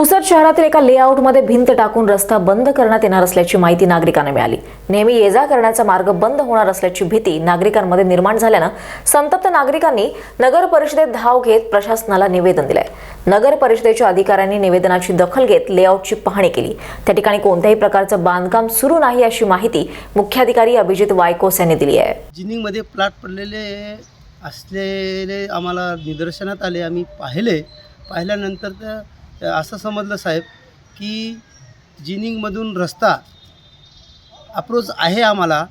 पुसद शहरातील एका लेआउटमध्ये भिंत टाकून रस्ता बंद करण्यात येणार असल्याची माहिती नागरिकांना मिळाली. नेहमी ये जा करण्याचा मार्ग बंद होणार असल्याची भीती नागरिकांमध्ये निर्माण झाल्यानं संतप्त नागरिकांनी नगर परिषदेत धाव घेत प्रशासनाला निवेदन दिलंय. नगर परिषदेच्या अधिकाऱ्यांनी निवेदनाची दखल घेत लेआउटची पाहणी केली. त्या ठिकाणी कोणत्याही प्रकारचं बांधकाम सुरू नाही अशी माहिती मुख्याधिकारी अभिजित वायकोस यांनी दिली आहे. जिनिंगमध्ये प्लॉट पडलेले असलेले आम्हाला निदर्शनात आले. आम्ही पाहिले. पाहिल्यानंतर तर असं समजलं साहेब की जिनिंगमधून रस्ता अप्रोच आहे आम्हाला.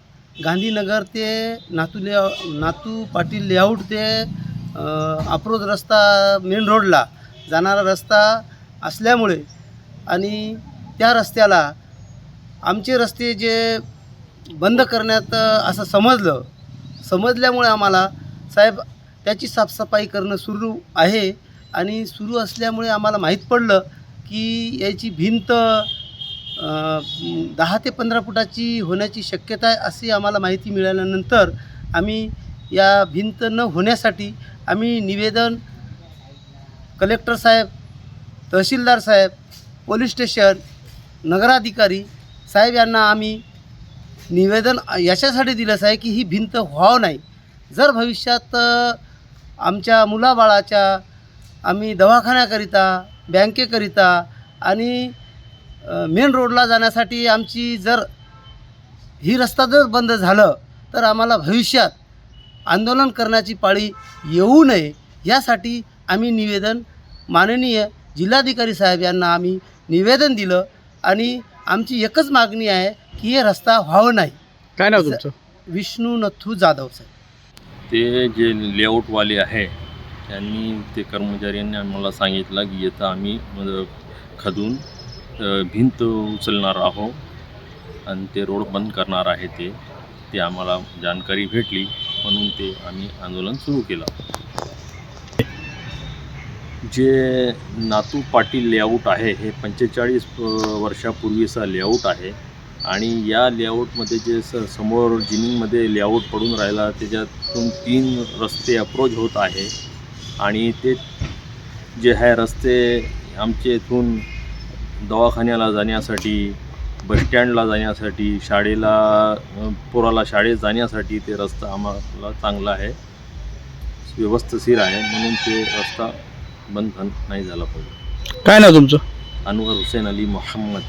गांधीनगर ते नातू ले नातू पाटील लेआउट ते अप्रोच रस्ता मेन रोडला जाणारा रस्ता असल्यामुळे आणि त्या रस्त्याला आमचे रस्ते जे बंद करण्यात असं समजलं समजल्यामुळे आम्हाला साहेब त्याची साफसफाई करणं सुरू आहे. आणि सुरू असल्यामुळे आम्हाला माहीत पडलं की याची भिंत दहा ते पंधरा फुटाची होण्याची शक्यता आहे अशी आम्हाला माहिती मिळाल्यानंतर आम्ही या भिंत न होण्यासाठी आम्ही निवेदन कलेक्टर साहेब तहसीलदार साहेब पोलीस स्टेशन नगराधिकारी साहेब यांना आम्ही निवेदन याच्यासाठी दिलंच आहे की ही भिंत व्हावं नाही. जर भविष्यात आमच्या मुलाबाळाच्या आम्ही दवाखान्याकरिता बँकेकरिता आणि मेन रोडला जाण्यासाठी आमची जर ही रस्ता जर बंद झालं तर आम्हाला भविष्यात आंदोलन करण्याची पाळी येऊ नये यासाठी आम्ही निवेदन माननीय जिल्हाधिकारी साहेब यांना आम्ही निवेदन दिलं आणि आमची एकच मागणी आहे की हे रस्ता व्हावं नाही. काय नाव तुमचं? विष्णू नथू जाधव साहेब. ते जे लेआउटवाले आहे त्यांनी ते कर्मचाऱ्यांनी आम्हाला सांगितलं की येतं आम्ही खदून भिंत उचलणार आहोत आणि ते रोड बंद करणार आहे ते. ते आम्हाला जानकारी भेटली म्हणून ते आम्ही आंदोलन सुरू केलं. जे नातू पाटील लेआउट आहे हे पंचेचाळीस वर्षापूर्वीचा लेआउट आहे आणि या लेआउटमध्ये जे स समोर जिनिंगमध्ये लेआउट पडून राहिला त्याच्यातून तीन रस्ते अप्रोच होत आहे. आणि ते जे आहे रस्ते आमचे इथून दवाखान्याला जाण्यासाठी बसस्टँडला जाण्यासाठी शाळेला पोराला शाळेत जाण्यासाठी ते रस्ता आम्हाला चांगला आहे. व्यवस्थिशीर आहे म्हणून ते रस्ता बंद नाही झाला पाहिजे. काय नाव तुमचं? अनवर हुसेन अली मोहम्मद.